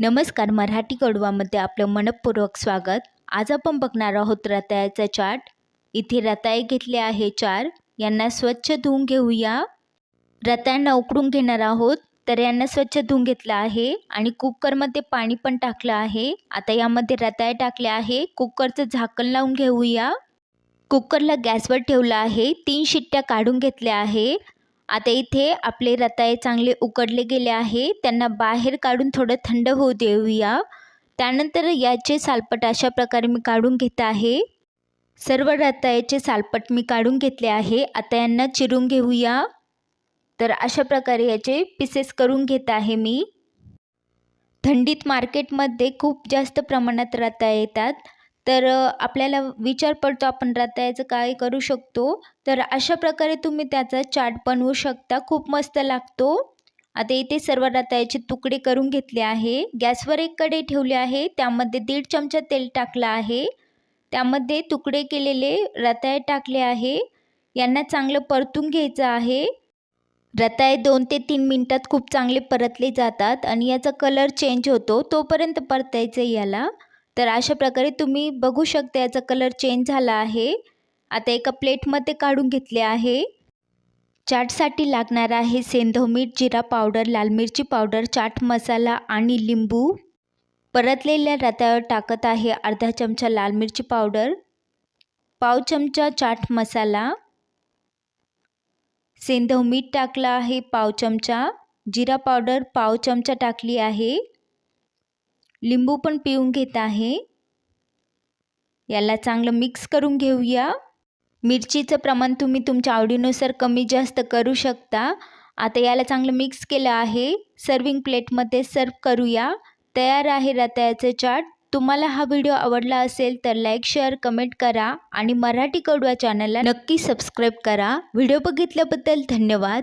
नमस्कार मराठी कडवामध्ये आपलं मनपूर्वक स्वागत. आज आपण बघणार आहोत रताळ्याचा चाट. इथे रताळे घेतले आहे चार. यांना स्वच्छ धुवून घेऊया. रताळ्यांना उकडून घेणार आहोत. तर यांना स्वच्छ धुवून घेतलं आहे आणि कुकरमध्ये पाणी पण टाकलं आहे. आता यामध्ये रताळे टाकले आहे. कुकरचं झाकण लावून घेऊया. कुकरला गॅसवर ठेवलं आहे. तीन शिट्ट्या काढून घेतल्या आहे. आता इथे आपले रताळे चांगले उकडले गेले आहे. त्यांना बाहेर काढून थोडं थंड होऊ देऊया. त्यानंतर याचे सालपट अशा प्रकारे मी काढून घेत आहे. सर्व रताळ्याचे सालपट मी काढून घेतले आहे. आता यांना चिरून घेऊया. तर अशा प्रकारे याचे पीसेस करून घेत आहे मी. थंडीत मार्केटमध्ये खूप जास्त प्रमाणात रताळ्या येतात. तर आपल्याला विचार पडतो आपण रताळ्याचं काय करू शकतो. तर अशा प्रकारे तुम्ही त्याचा चाट बनवू शकता. खूप मस्त लागतो. आता इथे सर्व रताळ्याचे तुकडे करून घेतले आहे. गॅसवर एक कढई ठेवली आहे. त्यामध्ये दीड चमचा तेल टाकलं आहे. त्यामध्ये तुकडे केलेले रताळे टाकले आहे. यांना चांगलं परतून घ्यायचं आहे. रताळे दोन ते तीन मिनटात खूप चांगले परतले जातात आणि याचा कलर चेंज होतो. तोपर्यंत परतायचं याला. तर अशा प्रकारे तुम्ही बघू शकता याचा कलर चेंज झाला आहे. आता एका प्लेटमध्ये काढून घेतले आहे. चाटसाठी लागणार आहे सेंधव मीठ जिरा पावडर लाल मिरची पावडर चाट मसाला आणि लिंबू. परतलेल्या रताळ्यावर टाकत आहे अर्धा चमचा लाल मिरची पावडर पाव चमचा चाट मसाला. सेंधव मीठ टाकलं आहे पाव चमचा जिरा पावडर पाव चमचा टाकली आहे. लिंबू पण पिळून घेत आहे. याला चांगलं मिक्स करून घेऊया. मिरचीचं प्रमाण तुम्ही तुमच्या आवडीनुसार कमी जास्त करू शकता. आता याला चांगलं मिक्स केलं आहे. सर्विंग प्लेटमध्ये सर्व करूया. तयार आहे रताळ्याचं चाट. तुम्हाला हा व्हिडिओ आवडला असेल तर लाईक शेअर कमेंट करा आणि मराठी कडवा चॅनलला नक्की सबस्क्राईब करा. व्हिडिओ बघितल्याबद्दल धन्यवाद.